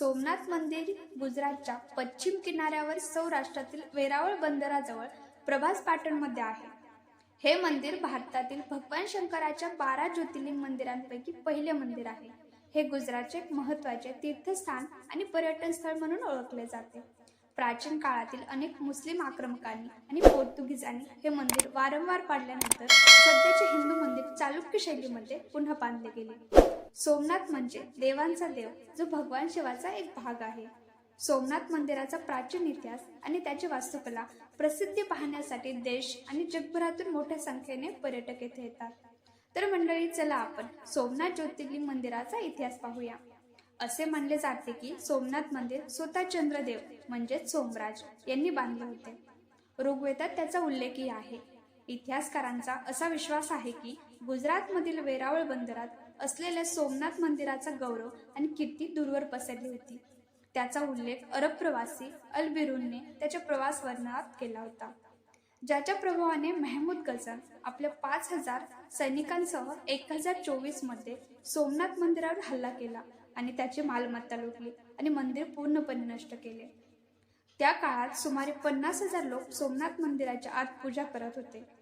सोमनाथ मंदिर गुजरातच्या पश्चिम किनाऱ्यावर सौराष्ट्रातील वेरावळ बंदराजवळ प्रभास पाटणमध्ये आहे. हे मंदिर भारतातील भगवान शंकराच्या बारा ज्योतिर्लिंग मंदिरांपैकी पहिले मंदिर आहे. हे गुजरातचे एक महत्त्वाचे तीर्थस्थान आणि पर्यटन स्थळ म्हणून ओळखले जाते. प्राचीन काळातील अनेक मुस्लिम आक्रमकांनी आणि पोर्तुगीजांनी हे मंदिर वारंवार पाडल्यानंतर सध्या चालुक्य शैलीमध्ये पुन्हा बांधले गेले. सोमनाथ म्हणजे देवांचा देव जो भगवान शिवाचा एक भाग आहे. सोमनाथ मंदिराचा प्राचीन इतिहास आणि त्याची वास्तुकला प्रसिद्धी पाहण्यासाठी देश आणि जगभरातून मोठ्या संख्येने पर्यटक येथे येतात. तर मंडळी चला आपण सोमनाथ ज्योतिर्लिंग मंदिराचा इतिहास पाहूया. असे मानले जाते की सोमनाथ मंदिर स्वतः चंद्रदेव म्हणजेच सोमराज यांनी बांधले होते. ऋग्वेदात त्याचा उल्लेखही आहे. इतिहासकारांचा असा विश्वास आहे की गुजरातमधील वेरावळ बंदरात असलेल्या सोमनाथ मंदिराचा गौरव आणि कीर्ती दूरवर पसरली होती. त्याचा उल्लेख अरब प्रवासी अल बिरूनने त्याच्या प्रवास वर्णनात केला होता. ज्याच्या प्रभावाने मेहमूद गझन आपल्या पाच हजार सैनिकांसह एक हजार चोवीसमध्ये सोमनाथ मंदिरावर हल्ला केला आणि त्याची मालमत्ता लुटली आणि मंदिर पूर्णपणे नष्ट केले. त्या काळात सुमारे पन्नास हजार लोक सोमनाथ मंदिराच्या आत पूजा करत होते.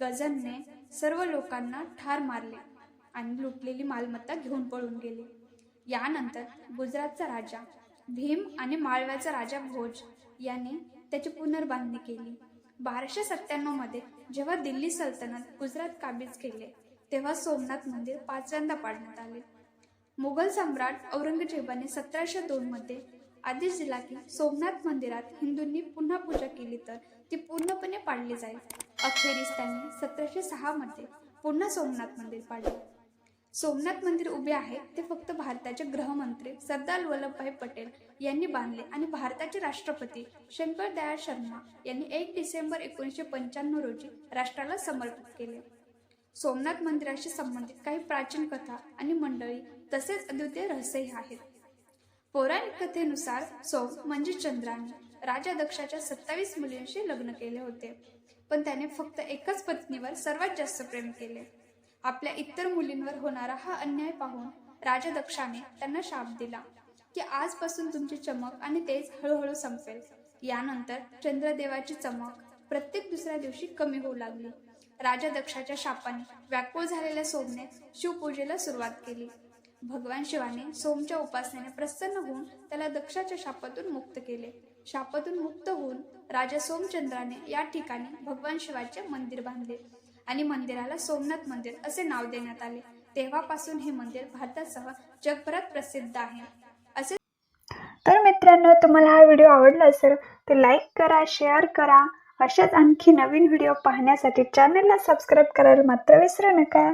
गझनने सर्व लोकांना ठार मारले आणि लुटलेली मालमत्ता घेऊन पळून गेले. यानंतर गुजरातचा राजा भीम आणि माळव्याचा राजा भोज याने त्याची पुनर्बांधणी केली. बाराशे सत्त्याण्णवमध्ये जेव्हा दिल्ली सल्तनत गुजरात काबीज केले तेव्हा सोमनाथ मंदिर पाचव्यांदा पाडण्यात आले. मुघल सम्राट औरंगजेबाने सतराशे दोन मध्ये आदेश दिला की सोमनाथ मंदिरात हिंदूंनी पुन्हा पूजा केली तर ती पूर्णपणे पाडली जाईल. अखेरीस त्यांनी सतराशे सहा मध्ये पुन्हा सोमनाथ मंदिर पाडले. सोमनाथ मंदिर उभे आहे ते फक्त भारताचे गृहमंत्री सरदार वल्लभभाई पटेल यांनी बांधले आणि भारताचे राष्ट्रपती शंकर दयाळ शर्मा यांनी एक डिसेंबर एकोणीसशे पंच्याण्णव रोजी राष्ट्राला समर्पित केले. सोमनाथ मंदिराशी संबंधित काही प्राचीन कथा आणि मंडळी तसेच अद्वितीय रहस्यही आहेत. पौराणिक कथेनुसार सोम म्हणजे चंद्राने राजा दक्षाच्या सत्तावीस मुलींशी लग्न केले होते. पण त्याने फक्त एकाच पत्नीवर सर्वात जास्त प्रेम केले. आपल्या इतर मुलींवर होणारा हा अन्याय पाहून राजा दक्षाने त्यांना शाप दिला की आजपासून तुमची चमक आणि तेज हळूहळू संपेल. यानंतर चंद्रदेवाची चमक प्रत्येक दुसऱ्या दिवशी कमी होऊ लागली. राजा दक्षाच्या शापाने व्याकुळ झालेल्या सोमने शिवपूजेला सुरुवात केली. भगवान शिवाने सोमच्या उपासनेने प्रसन्न होऊन त्याला दक्षाच्या शापातून मुक्त केले. शापातून मुक्त होऊन राजा सोमचंद्राने या ठिकाणी भगवान शिवाचे मंदिर बांधले आणि मंदिराला सोमनाथ मंदिर असे नाव देण्यात आले. तेव्हापासून हे मंदिर भारतासह जगभरात प्रसिद्ध आहे. असे तर मित्रांनो तुम्हाला हा व्हिडिओ आवडला असेल तर लाईक करा शेअर करा. अशाच आणखी नवीन व्हिडिओ पाहण्यासाठी चॅनलला सबस्क्राईब करायला मात्र विसरू नका.